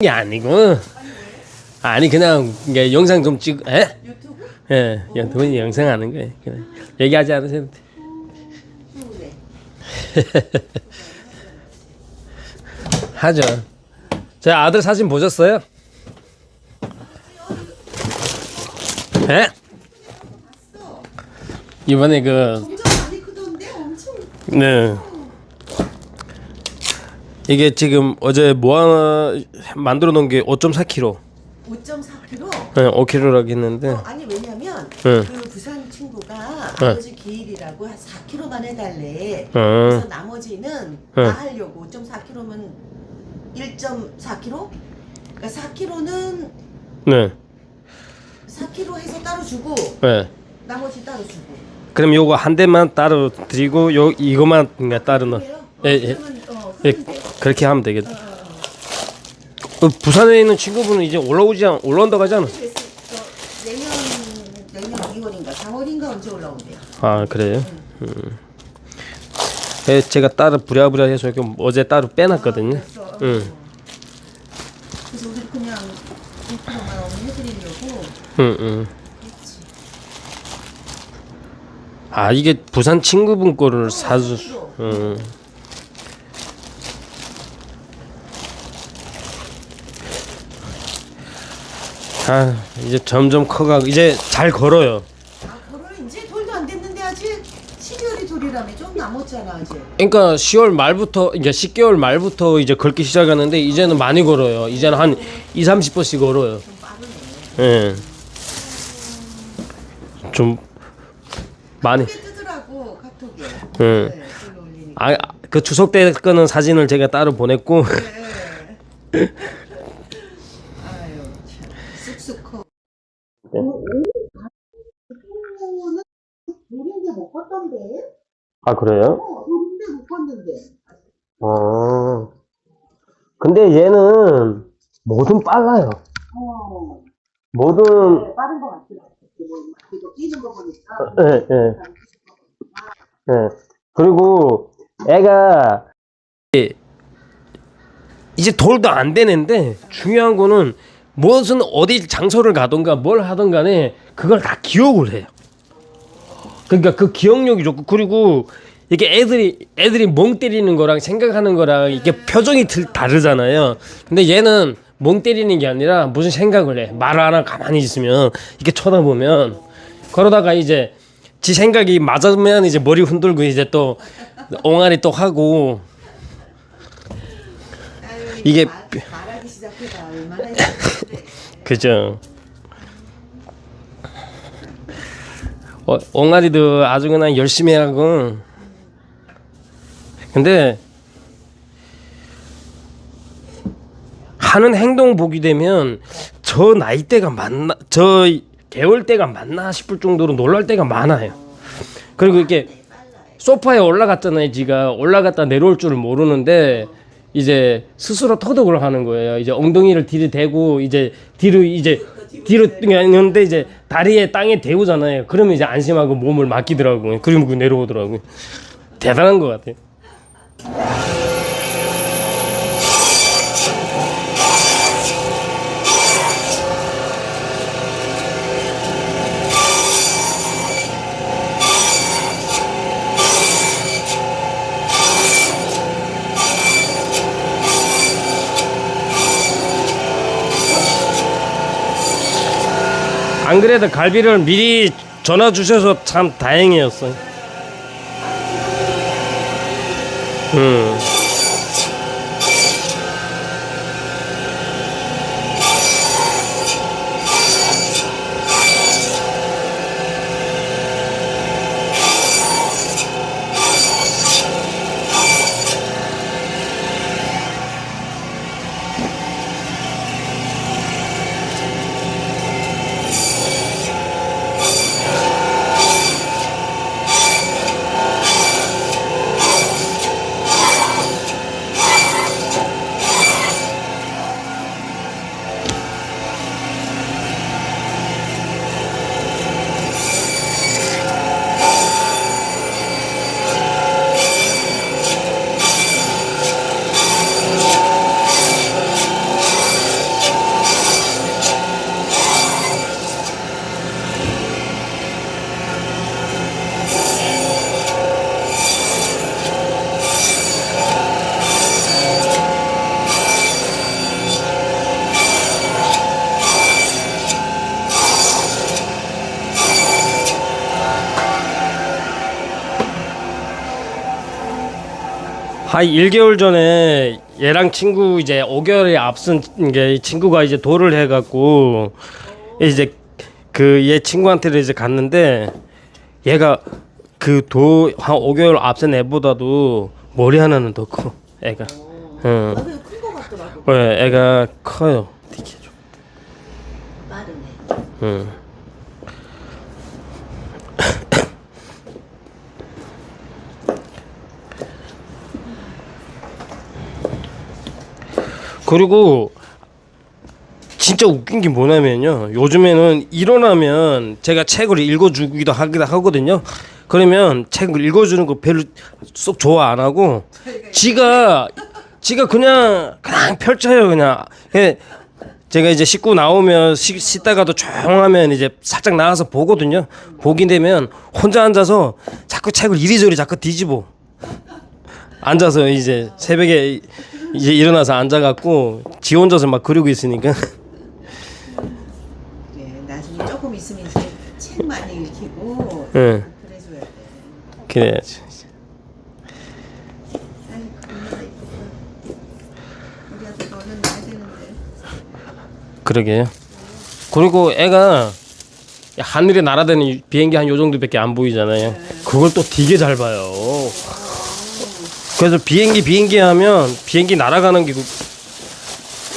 게 아니고 아니 그냥 이게 영상 좀 찍 에? 유튜브? 예, 유튜브 영상 하는 거예요. 그냥 얘기하지 돼. 그래. 하죠. 제 아들 사진 보셨어요? 에? 이번에 그 점점 많이 크던데 엄청. 네. 이게 지금 어제 뭐 하나 만들어 놓은 게 5.4kg. 5.4kg? 네, 5kg라고 했는데. 어, 아니 왜냐면 네. 그 부산 친구가 네. 아버지 기일이라고 한 4kg만 해달래. 어. 그래서 나머지는 네. 다 하려고 5.4kg면 1.4kg? 그러니까 4kg는 네. 4kg 해서 따로 주고 네. 나머지 따로 주고. 그럼 요거 한 대만 따로 드리고 요 이거만 그냥 따로. 그래요? 예, 어, 예. 어, 예. 그렇게 하면 되겠다. 어, 부산에 있는 친구분은 이제 올라오지 않, 올라온다고 하지 않았어? 그래서 저 내년 내년 2월인가 4월인가 언제 올라온대요? 아 그래요? 음. 예, 제가 따로 부랴부랴 해서 이렇게 어제 따로 빼놨거든요. 그래서, 응. 그래서 우리 그냥 2kg만 어머니 해드리려고 응, 응. 했지. 아 이게 부산 친구분 거를 사주. 어, 응. 아 이제 점점 커가고 이제 잘 걸어요. 아, 결혼 이제 돌도 안 됐는데 아직 12월이 돌이라며 좀 남았잖아 아직. 그러니까 10월 말부터 이제 10개월 말부터 이제 걷기 시작하는데 이제는 많이 걸어요. 이제는 한 2, 30번씩 걸어요. 좀 빠르네. 예. 좀 많이. 크게 뜨더라고 카톡에. 응. 네, 글로 올리니까. 아, 그 추석 때 거는 사진을 제가 따로 보냈고 네. 아유 참 쑥쑥 커. 네. 돌인데 못 컸던데? 아 그래요? 어, 돌인데 못 컸는데. 어. 근데 얘는 뭐든 빨라요. 어, 뭐든 네, 빠른 것. 뭐, 이거 뛰는 거 보니까. 예, 예. 예. 그리고 애가 이제 돌도 안 되는데 중요한 거는 무엇은 어디 장소를 가던가 뭘 하던 간에 그걸 다 기억을 해요. 그러니까 그 기억력이 좋고 그리고 이게 애들이 애들이 멍 때리는 거랑 생각하는 거랑 이게 표정이 들, 다르잖아요. 근데 얘는 멍 때리는 게 아니라 무슨 생각을 해. 말을 안 하고 가만히 있으면 이렇게 쳐다보면 그러다가 이제 지 생각이 맞으면 이제 머리 흔들고 이제 또 옹알이 또 하고 이게 말, 말하기 시작해봐 얼마나 힘들어. 그죠. 어, 옹알이도 아주 그냥 열심히 하고. 근데 하는 행동 보게 되면 저 나이대가 맞나 저 개월 때가 맞나 싶을 정도로 놀랄 때가 많아요. 그리고 이렇게 소파에 올라갔잖아요. 지가 올라갔다 내려올 줄을 모르는데 이제 스스로 터득을 하는 거예요. 이제 엉덩이를 뒤로 대고 이제 뒤로 이제 뒤로 뛰는데 이제 다리에 땅에 대우잖아요. 그러면 이제 안심하고 몸을 맡기더라고요. 그리고 그 내려오더라고요. 대단한 것 같아요. 안 그래도 갈비를 미리 전화 주셔서 참 다행이었어요. 음. 한 1개월 전에 얘랑 친구 이제 5개월에 앞선 게 친구가 이제 돌을 해갖고 이제 그 얘 친구한테를 이제 갔는데 얘가 그도한 5개월 앞선 애보다도 머리 하나는 더 커. 애가. 응. 아, 근데 큰거 같더라고. 네, 애가 커요. 되게 좀. 빠르네. 응. 그리고 진짜 웃긴 게 뭐냐면요. 요즘에는 일어나면 제가 책을 읽어주기도 하기도 하거든요. 그러면 책을 읽어주는 거 별로 쏙 좋아 안 하고 지가 지가 그냥 그냥 펼쳐요 그냥. 예, 제가 이제 씻고 나오면 쉬, 씻다가도 조용하면 이제 살짝 나가서 보거든요. 보게 되면 혼자 앉아서 자꾸 책을 이리저리 자꾸 뒤집어. 앉아서 이제 새벽에 이제 일어나서 앉아갖고 지 혼자서 막 그리고 있으니까 그래, 나중에 조금 있으면 이제 책 많이 읽히고 응 그래줘야 돼. 그래야지. 아이고, 이쁘다. 우리 아들 얼른 나야 되는데. 그러게요. 그리고 애가 하늘에 날아다니는 비행기 한 요 정도밖에 안 보이잖아요. 그걸 또 되게 잘 봐요. 그래서 비행기 비행기 하면 비행기 날아가는 게 그-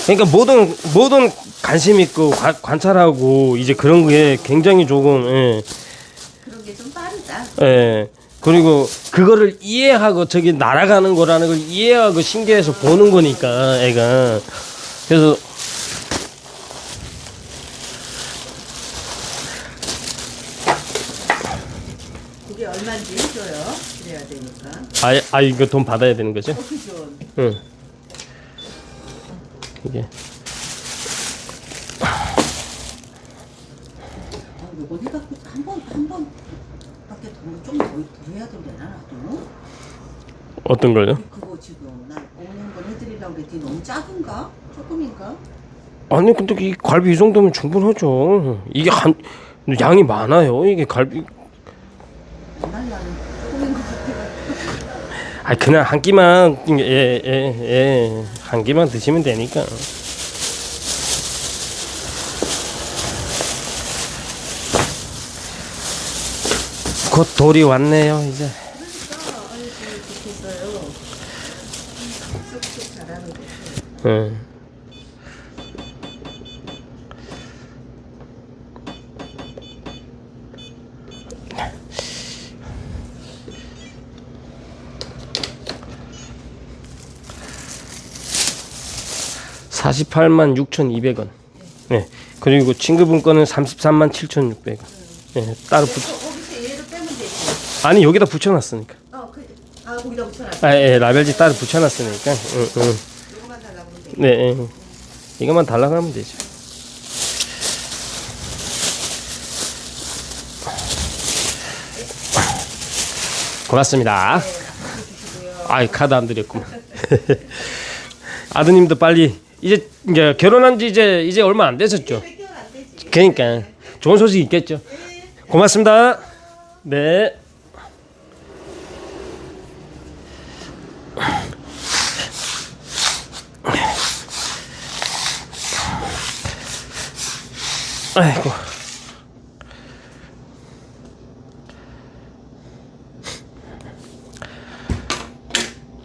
그러니까 모든 모든 관심 있고 관, 관찰하고 이제 그런 게 굉장히 조금 예, 그런 게 좀 빠르다. 예. 그리고 그거를 이해하고 저기 날아가는 거라는 걸 이해하고 신기해서 보는 거니까 애가 그래서 그게 얼마인지 해줘요. 그래야 되니까. 아, 아 이거 돈 받아야 되는 거죠? 어, 그죠. 응. 이게 어, 요거 해갖고 한 번, 한 번밖에 더, 좀더 더 해야 되려나, 나도? 어떤 걸요? 그거 지금 나 해드리려고 그랬더니 너무 작은가? 조금인가? 아니 근데 이 갈비 이 정도면 충분하죠. 이게 한 양이 많아요. 이게 갈비. 정말 나는 조금인 것 같아. 아 그냥 한 끼만 예 예 예 한 끼만 드시면 되니까. 곧 돌이 왔네요 이제. 응. 사십팔만 육천이백 원. 네. 그리고 친구분 거는 삼십삼만 칠천육백 원. 네, 따로 붙. 어, 거기서 얘를 빼면 되지. 아니 여기다 붙여놨으니까. 어, 그, 아 거기다 붙여놨어. 아, 예, 라벨지 따로 붙여놨으니까. 응, 응. 요거만 달라고 하면 돼. 네, 예. 이것만 달라고 하면 되죠. 고맙습니다. 아이 카드 안 드렸구만. 아드님도 빨리 이제 이제 결혼한 지 이제 이제 얼마 안 되지. 그러니까 좋은 소식 있겠죠. 고맙습니다. 네. 아이고.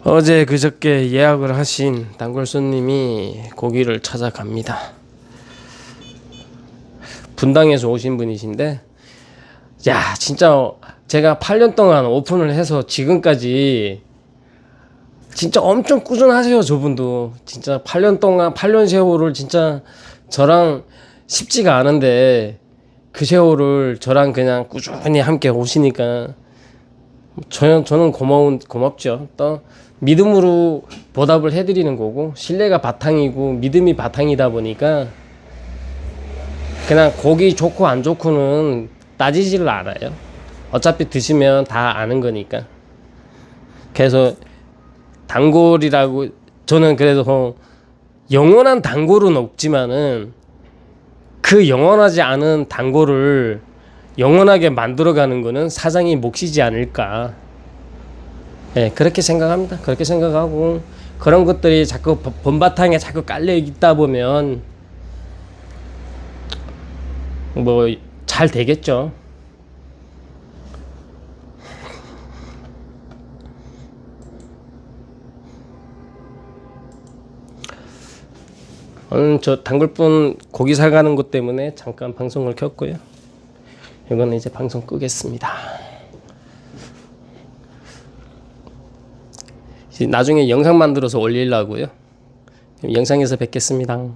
어제 그저께 예약을 하신 단골 손님이 고기를 찾아갑니다. 분당에서 오신 분이신데 야 진짜 제가 8년 동안 오픈을 해서 지금까지 진짜 엄청 꾸준하세요 저분도 진짜 8년 동안 8년 세월을 진짜 저랑 쉽지가 않은데 그 세월을 저랑 그냥 꾸준히 함께 오시니까 저는 저는 고마운 고맙죠 또 믿음으로 보답을 해드리는 거고 신뢰가 바탕이고 믿음이 바탕이다 보니까 그냥 고기 좋고 안 좋고는 따지지를 않아요. 어차피 드시면 다 아는 거니까. 그래서 단골이라고 저는 그래도 영원한 단골은 없지만은 그 영원하지 않은 단골을 영원하게 만들어가는 거는 사장이 몫이지 않을까. 예, 그렇게 생각합니다. 그렇게 생각하고 그런 것들이 자꾸 본- 본바탕에 자꾸 깔려 있다 보면 뭐 잘 되겠죠. 오늘 저 단골분 고기 사가는 것 때문에 잠깐 방송을 켰고요. 이거는 이제 방송 끄겠습니다. 이제 나중에 영상 만들어서 올리려고요. 영상에서 뵙겠습니다.